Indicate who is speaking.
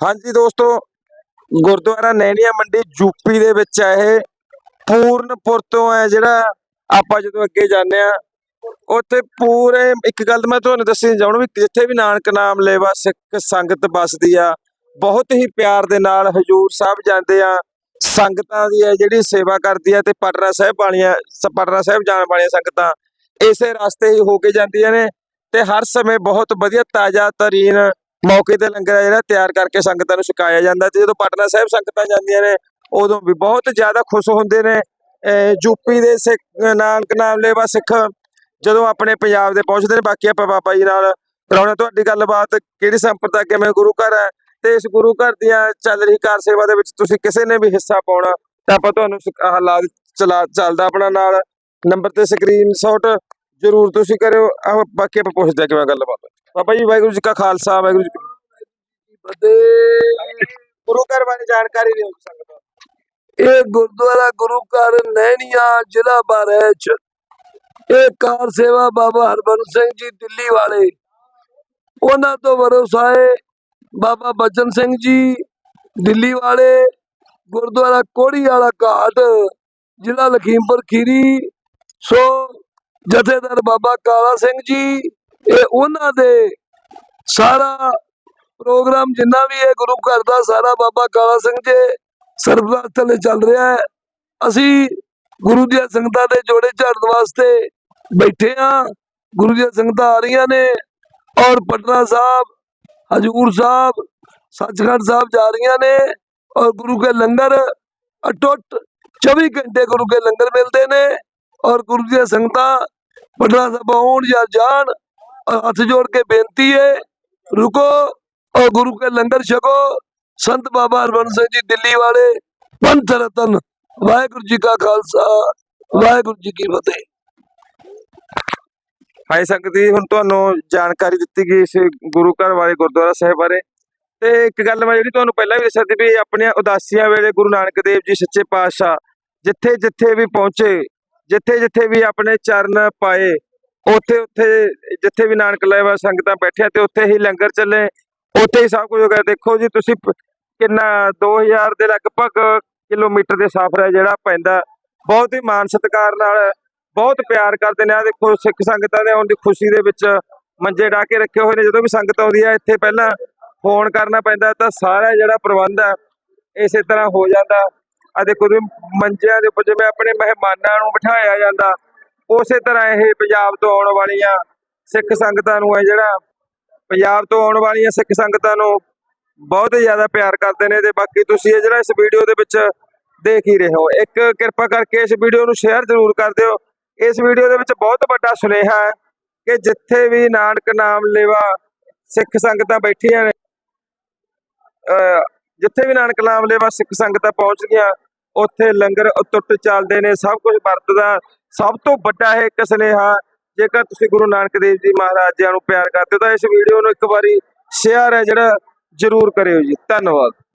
Speaker 1: ਹਾਂਜੀ ਦੋਸਤੋ, ਗੁਰਦੁਆਰਾ ਨੈਣੀਆਂ ਮੰਡੀ ਯੂਪੀ ਦੇ ਵਿੱਚ ਹੈ ਇਹ। ਪੂਰਨਪੁਰ ਤੋਂ ਹੈ ਜਿਹੜਾ ਆਪਾਂ ਜਦੋਂ ਅੱਗੇ ਜਾਂਦੇ ਆ, ਉੱਥੇ ਪੂਰੇ, ਇੱਕ ਗੱਲ ਮੈਂ ਤੁਹਾਨੂੰ ਦੱਸਣੀ ਚਾਹੁੰਦਾ ਵੀ ਜਿੱਥੇ ਵੀ ਨਾਨਕ ਨਾਮ ਲੈਵਾ ਸਿੱਖ ਸੰਗਤ ਬਸਦੀ ਆ, ਬਹੁਤ ਹੀ ਪਿਆਰ ਦੇ ਨਾਲ ਹਜੂਰ ਸਾਹਿਬ ਜਾਂਦੇ ਆ। ਸੰਗਤਾਂ ਦੀ ਹੈ ਜਿਹੜੀ ਸੇਵਾ ਕਰਦੀ ਆ ਤੇ ਪਟਨਾ ਸਾਹਿਬ ਵਾਲੀਆਂ ਪਟਨਾ ਸਾਹਿਬ ਜਾਣ ਵਾਲੀਆਂ ਸੰਗਤਾਂ ਇਸੇ ਰਸਤੇ ਹੀ ਹੋ ਕੇ ਜਾਂਦੀਆਂ ਨੇ ਤੇ ਹਰ ਸਮੇਂ ਬਹੁਤ ਵਧੀਆ ਤਾਜ਼ਾ, ਤਰੀਨ ਮੌਕੇ ਤੇ ਲੰਗਰ ਜਿਹੜਾ ਤਿਆਰ ਕਰਕੇ ਸੰਗਤਾਂ ਨੂੰ ਛਕਾਇਆ ਜਾਂਦਾ ਤੇ ਜਦੋਂ ਪਟਨਾ ਸਾਹਿਬ ਸੰਗਤਾਂ ਜਾਂਦੀਆਂ ਨੇ, ਉਦੋਂ ਵੀ ਬਹੁਤ ਜ਼ਿਆਦਾ ਖੁਸ਼ ਹੁੰਦੇ ਨੇ। ਯੂਪੀ ਦੇ ਸਿੱਖ, ਨਾਨਕ ਨਾਮ ਲੈਵਾ ਸਿੱਖ ਜਦੋਂ ਆਪਣੇ ਪੰਜਾਬ ਦੇ ਪਹੁੰਚਦੇ ਨੇ, ਬਾਕੀ ਆਪਾਂ ਬਾਬਾ ਜੀ ਨਾਲ ਕਰਾਉਣਾ ਤੁਹਾਡੀ ਗੱਲਬਾਤ, ਕਿਹੜੀ ਸੰਪਰਦਾ, ਕਿਵੇਂ ਗੁਰੂ ਘਰ ਹੈ ਤੇ ਇਸ ਗੁਰੂ ਘਰ ਦੀਆਂ ਚੱਲ ਰਹੀ ਕਾਰ ਸੇਵਾ ਦੇ ਵਿੱਚ ਤੁਸੀਂ ਕਿਸੇ ਨੇ ਵੀ ਹਿੱਸਾ ਪਾਉਣਾ ਤਾਂ ਆਪਾਂ ਤੁਹਾਨੂੰ ਸਿਖ- ਹਾਲਾਤ ਚਲਾ, ਚੱਲਦਾ ਆਪਣਾ ਨਾਲ। ਨੰਬਰ ਤੇ ਸਕਰੀਨਸ਼ਾਟ ਜ਼ਰੂਰ ਤੁਸੀਂ ਕਰਿਓ। ਆਹ ਬਾਕੀ ਆਪਾਂ ਪੁੱਛਦੇ ਹਾਂ ਕਿਵੇਂ ਗੱਲਬਾਤ। ਬਾਬਾ ਜੀ ਵਾਹਿਗੁਰੂ ਜੀ ਕਾ ਖਾਲਸਾ ਵਾਹਿਗੁਰੂ ਜੀ ਕੀ ਫਤਿਹ। ਗੁਰੂ ਘਰ ਬਾਰੇ ਜਾਣਕਾਰੀ ਦਿਓ ਸੰਗਤ।
Speaker 2: ਇਹ ਗੁਰਦੁਆਰਾ ਗੁਰੂ ਘਰ ਨੈਣੀਆਂ ਜ਼ਿਲ੍ਹਾ ਬਾਰੇਚ ਇਹ ਕਾਰ ਸੇਵਾ ਬਾਬਾ ਹਰਬੰਸ ਸਿੰਘ ਜੀ ਦਿੱਲੀ ਵਾਲੇ। ਉਹਨਾਂ ਤੋਂ ਵਰਸਾਏ ਬਾਬਾ ਬਚਨ ਸਿੰਘ ਜੀ ਦਿੱਲੀ ਵਾਲੇ ਗੁਰਦੁਆਰਾ ਕੋੜੀ ਵਾਲਾ ਘਾਟ ਜ਼ਿਲ੍ਹਾ ਲਖੀਮਪੁਰ ਖੀਰੀ। ਸੋ ਜਥੇਦਾਰ ਬਾਬਾ ਕਾਲਾ ਸਿੰਘ ਜੀ ਇਹ ਉਹਨਾਂ ਦੇ ਸਾਰਾ ਪ੍ਰੋਗਰਾਮ ਜਿੰਨਾ ਵੀ ਹੈ ਗੁਰੂ ਘਰ ਦਾ ਸਾਰਾ ਬਾਬਾ ਕਾਲਾ ਸਿੰਘ ਜੀ ਸਰਬੱਤ ਥੱਲੇ ਚੱਲ ਰਿਹਾ ਹੈ, ਅਸੀਂ ਗੁਰੂ ਦੀਆਂ ਸੰਗਤਾਂ ਦੇ ਜੋੜੇ ਝਾੜਨ ਵਾਸਤੇ ਬੈਠੇ ਆ ਗੁਰੂ ਦੀਆਂ ਸੰਗਤਾਂ ਆ ਰਹੀਆਂ ਨੇ ਔਰ ਪਟਨਾ ਸਾਹਿਬ, ਹਜੂਰ ਸਾਹਿਬ, ਸੱਚਖੰਡ ਸਾਹਿਬ ਜਾ ਰਹੀਆਂ ਨੇ ਔਰ ਗੁਰੂ ਕੇ ਲੰਗਰ ਅਟੁੱਟ 24 ਘੰਟੇ ਗੁਰੂ ਕੇ ਲੰਗਰ ਮਿਲਦੇ ਨੇ ਔਰ ਗੁਰੂ ਦੀਆਂ ਸੰਗਤਾਂ ਪਟਨਾ ਸਾਹਿਬ ਆਉਣ ਜਾਂ ਜਾਣ ਹੱਥ ਜੋੜ ਕੇ ਬੇਨਤੀ ਹੈ, ਰੁਕੋ ਔਰ ਗੁਰੂ ਕੇ ਲੰਗਰ ਛਕੋ। ਸੰਤ ਬਾਬਾ ਹਰਬੰਸ ਸਿੰਘ ਜੀ ਦਿੱਲੀ ਵਾਲੇ, ਪੰਥ ਰਤਨ, ਵਾਹਿਗੁਰੂ ਜੀ ਕਾ ਖਾਲਸਾ, ਵਾਹਿਗੁਰੂ ਜੀ ਕੀ ਫਤਿਹ।
Speaker 1: ਹਾਈ ਸੰਗਤ ਜੀ, ਹੁਣ ਤੁਹਾਨੂੰ ਜਾਣਕਾਰੀ ਦਿੱਤੀ ਗਈ ਇਸ ਗੁਰੂ ਘਰ ਵਾਲੇ ਗੁਰਦੁਆਰਾ ਸਾਹਿਬ ਬਾਰੇ। ਤੇ ਇੱਕ ਗੱਲ ਮੈਂ ਜਿਹੜੀ ਤੁਹਾਨੂੰ ਪਹਿਲਾਂ ਵੀ ਦੱਸਿਆ ਸੀ ਵੀ ਆਪਣੀਆਂ ਉਦਾਸੀਆਂ ਵੇਲੇ ਗੁਰੂ ਨਾਨਕ ਦੇਵ ਜੀ ਸੱਚੇ ਪਾਤਸ਼ਾਹ ਜਿੱਥੇ ਜਿੱਥੇ ਵੀ ਪਹੁੰਚੇ ਜਿੱਥੇ ਜਿੱਥੇ ਵੀ ਆਪਣੇ ਚਰਨ ਪਾਏ ਉੱਥੇ ਉੱਥੇ ਜਿੱਥੇ ਵੀ ਨਾਨਕ ਲੈਵਾ ਸੰਗਤਾਂ ਬੈਠਿਆ ਤੇ ਉੱਥੇ ਹੀ ਲੰਗਰ ਚੱਲੇ। ਉੱਥੇ ਹੀ ਸਭ ਕੁਝ ਹੋ ਗਿਆ। ਦੇਖੋ ਜੀ, ਤੁਸੀਂ ਪ- ਕਿੰਨਾ 2000 ਦੇ ਲਗਭਗ ਕਿਲੋਮੀਟਰ ਦੇ ਸਫ਼ਰ ਹੈ ਜਿਹੜਾ ਪੈਂਦਾ। ਬਹੁਤ ਹੀ ਮਾਨ ਸਤਿਕਾਰ ਨਾਲ, ਬਹੁਤ ਪਿਆਰ ਕਰਦੇ ਨੇ। ਆ ਦੇਖੋ, ਸਿੱਖ ਸੰਗਤਾਂ ਦੇ ਆਉਣ ਦੀ ਖੁਸ਼ੀ ਦੇ ਵਿੱਚ ਮੰਜੇ ਢਾ ਕੇ ਰੱਖੇ ਹੋਏ ਨੇ। ਜਦੋਂ ਵੀ ਸੰਗਤ ਆਉਂਦੀ ਹੈ ਇੱਥੇ ਪਹਿਲਾਂ ਫੋਨ ਕਰਨਾ ਪੈਂਦਾ ਤਾਂ ਸਾਰਾ ਜਿਹੜਾ ਪ੍ਰਬੰਧ ਹੈ ਇਸੇ ਤਰ੍ਹਾਂ ਹੋ ਜਾਂਦਾ। ਆ ਦੇਖੋ ਮੰਜਿਆਂ ਦੇ ਉੱਪਰ ਜਿਵੇਂ ਆਪਣੇ ਮਹਿਮਾਨਾਂ ਨੂੰ ਬਿਠਾਇਆ ਜਾਂਦਾ। ਉਸੇ ਤਰ੍ਹਾਂ ਇਹ ਪੰਜਾਬ ਤੋਂ ਆਉਣ ਵਾਲੀਆਂ ਸਿੱਖ ਸੰਗਤਾਂ ਨੂੰ ਹੈ ਜਿਹੜਾ ਪੰਜਾਬ ਤੋਂ ਆਉਣ ਵਾਲੀਆਂ ਸਿੱਖ ਸੰਗਤਾਂ ਨੂੰ ਬਹੁਤ ਜ਼ਿਆਦਾ ਪਿਆਰ ਕਰਦੇ ਨੇ ਤੇ ਬਾਕੀ ਤੁਸੀਂ ਇਹ ਜਿਹੜਾ ਇਸ ਵੀਡੀਓ ਦੇ ਵਿੱਚ ਦੇਖ ਹੀ ਰਹੇ ਹੋ। ਇੱਕ ਕਿਰਪਾ ਕਰਕੇ ਇਸ ਵੀਡੀਓ ਨੂੰ ਸ਼ੇਅਰ ਜ਼ਰੂਰ ਕਰ ਦਿਓ। ਇਸ ਵੀਡੀਓ ਦੇ ਵਿੱਚ ਬਹੁਤ ਵੱਡਾ ਸੁਨੇਹਾ ਹੈ ਕਿ ਜਿੱਥੇ ਵੀ ਨਾਨਕ ਨਾਮ ਲੇਵਾ ਸਿੱਖ ਸੰਗਤਾਂ ਬੈਠੀਆਂ ਨੇ, ਅਹ ਜਿੱਥੇ ਵੀ ਨਾਨਕ ਨਾਮ ਲੇਵਾ ਸਿੱਖ ਸੰਗਤਾਂ ਪਹੁੰਚ ਗਈਆਂ, ਉੱਥੇ ਲੰਗਰ ਟੁੱਟ ਚੱਲਦੇ ਨੇ, ਸਭ ਕੁਝ ਵਰਤਦਾ। ਸਭ ਤੋਂ ਵੱਡਾ ਇਹ ਇੱਕ ਸੁਨੇਹਾ, ਜੇਕਰ ਤੁਸੀਂ ਗੁਰੂ ਨਾਨਕ ਦੇਵ ਜੀ ਮਹਾਰਾਜ ਜੀ ਨੂੰ ਪਿਆਰ ਕਰਦੇ ਹੋ, ਤਾਂ ਇਸ ਵੀਡੀਓ ਨੂੰ ਇੱਕ ਵਾਰੀ ਸ਼ੇਅਰ ਹੈ ਜਿਹੜਾ ਜ਼ਰੂਰ ਕਰਿਓ ਜੀ। ਧੰਨਵਾਦ।